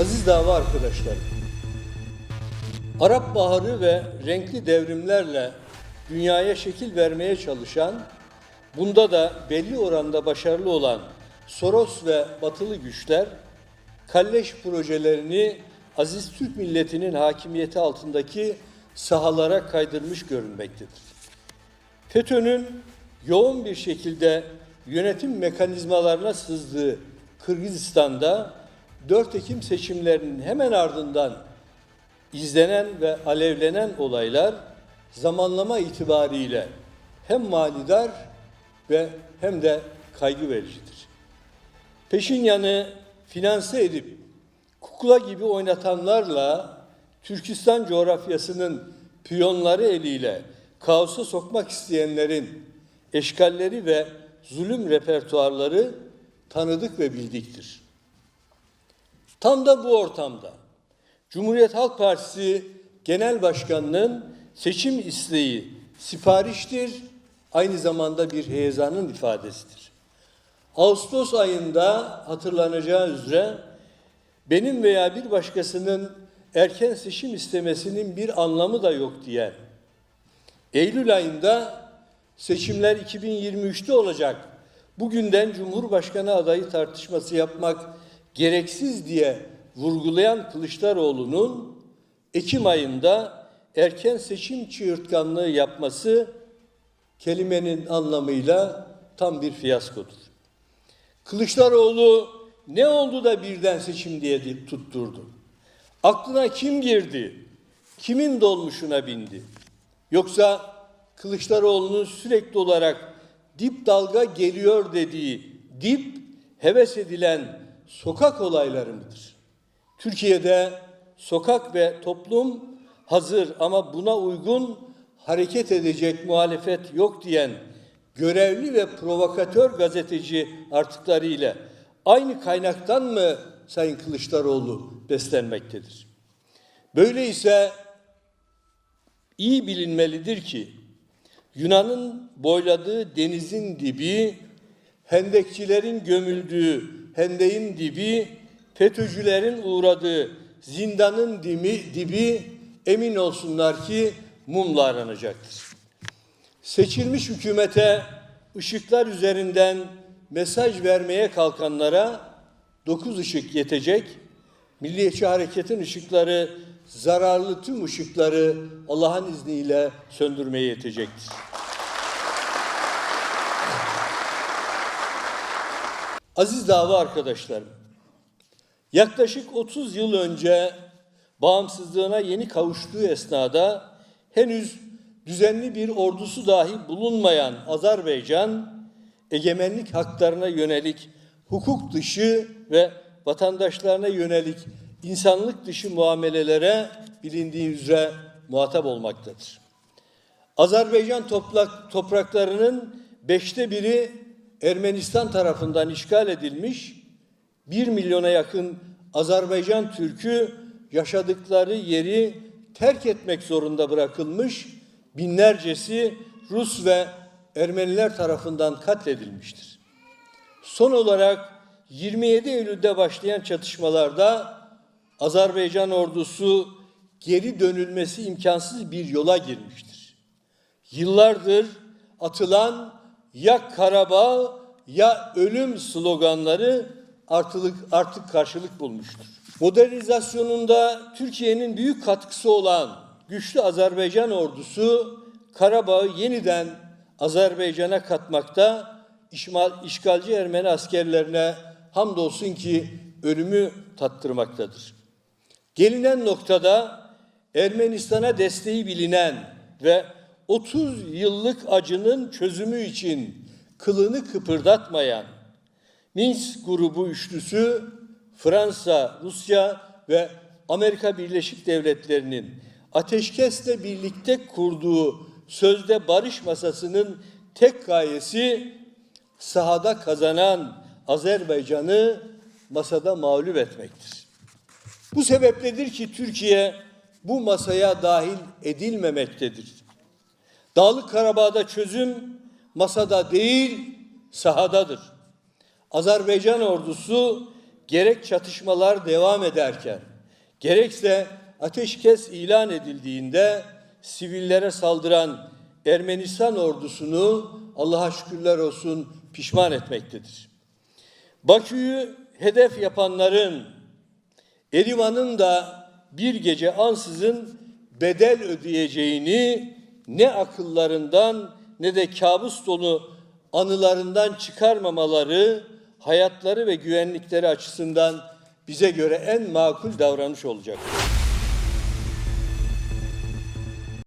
Aziz dava arkadaşlarım, Arap Baharı ve renkli devrimlerle dünyaya şekil vermeye çalışan, bunda da belli oranda başarılı olan Soros ve batılı güçler, kalleş projelerini aziz Türk milletinin hakimiyeti altındaki sahalara kaydırmış görünmektedir. FETÖ'nün yoğun bir şekilde yönetim mekanizmalarına sızdığı Kırgızistan'da 4 Ekim seçimlerinin hemen ardından izlenen ve alevlenen olaylar zamanlama itibariyle hem manidar ve hem de kaygı vericidir. Peşinyan'ı finanse edip kukla gibi oynatanlarla Türkistan coğrafyasının piyonları eliyle kaosa sokmak isteyenlerin eşkalleri ve zulüm repertuarları tanıdık ve bildiktir. Tam da bu ortamda Cumhuriyet Halk Partisi Genel Başkanı'nın seçim isteği sipariştir, aynı zamanda bir heyecanın ifadesidir. Ağustos ayında hatırlanacağı üzere benim veya bir başkasının erken seçim istemesinin bir anlamı da yok diyen, Eylül ayında seçimler 2023'te olacak, bugünden Cumhurbaşkanı adayı tartışması yapmak gereksiz diye vurgulayan Kılıçdaroğlu'nun Ekim ayında erken seçim çığırtkanlığı yapması kelimenin anlamıyla tam bir fiyaskodur. Kılıçdaroğlu ne oldu da birden seçim diye tutturdu? Aklına kim girdi? Kimin dolmuşuna bindi? Yoksa Kılıçdaroğlu'nun sürekli olarak dip dalga geliyor dediği dip heves edilen sokak olayları mıdır? Türkiye'de sokak ve toplum hazır ama buna uygun hareket edecek muhalefet yok diyen görevli ve provokatör gazeteci artıklarıyla aynı kaynaktan mı Sayın Kılıçdaroğlu beslenmektedir? Böyle ise iyi bilinmelidir ki Yunan'ın boyladığı denizin dibi, hendekçilerin gömüldüğü hendeğin dibi, FETÖ'cülerin uğradığı zindanın dibi, dibi emin olsunlar ki mumla aranacaktır. Seçilmiş hükümete ışıklar üzerinden mesaj vermeye kalkanlara dokuz ışık yetecek. Milliyetçi Hareket'in ışıkları, zararlı tüm ışıkları Allah'ın izniyle söndürmeye yetecektir. Aziz dava arkadaşlarım, yaklaşık 30 yıl önce bağımsızlığına yeni kavuştuğu esnada henüz düzenli bir ordusu dahi bulunmayan Azerbaycan, egemenlik haklarına yönelik hukuk dışı ve vatandaşlarına yönelik insanlık dışı muamelelere bilindiği üzere muhatap olmaktadır. Azerbaycan toplak, topraklarının beşte biri Ermenistan tarafından işgal edilmiş, bir milyona yakın Azerbaycan Türk'ü yaşadıkları yeri terk etmek zorunda bırakılmış, binlercesi Rus ve Ermeniler tarafından katledilmiştir. Son olarak 27 Eylül'de başlayan çatışmalarda Azerbaycan ordusu geri dönülmesi imkansız bir yola girmiştir. Yıllardır atılan ya Karabağ ya ölüm sloganları artık, artık karşılık bulmuştur. Modernizasyonunda Türkiye'nin büyük katkısı olan güçlü Azerbaycan ordusu Karabağ'ı yeniden Azerbaycan'a katmakta, işgal, işgalci Ermeni askerlerine hamdolsun ki ölümü tattırmaktadır. Gelinen noktada Ermenistan'a desteği bilinen ve 30 yıllık acının çözümü için kılını kıpırdatmayan Minsk grubu üçlüsü Fransa, Rusya ve Amerika Birleşik Devletleri'nin ateşkesle birlikte kurduğu sözde barış masasının tek gayesi sahada kazanan Azerbaycan'ı masada mağlup etmektir. Bu sebepledir ki Türkiye bu masaya dahil edilmemektedir. Dağlık Karabağ'da çözüm masada değil, sahadadır. Azerbaycan ordusu gerek çatışmalar devam ederken, gerekse ateşkes ilan edildiğinde sivillere saldıran Ermenistan ordusunu Allah'a şükürler olsun pişman etmektedir. Bakü'yü hedef yapanların Erivan'ın da bir gece ansızın bedel ödeyeceğini ne akıllarından ne de kabus dolu anılarından çıkarmamaları hayatları ve güvenlikleri açısından bize göre en makul davranış olacaktır.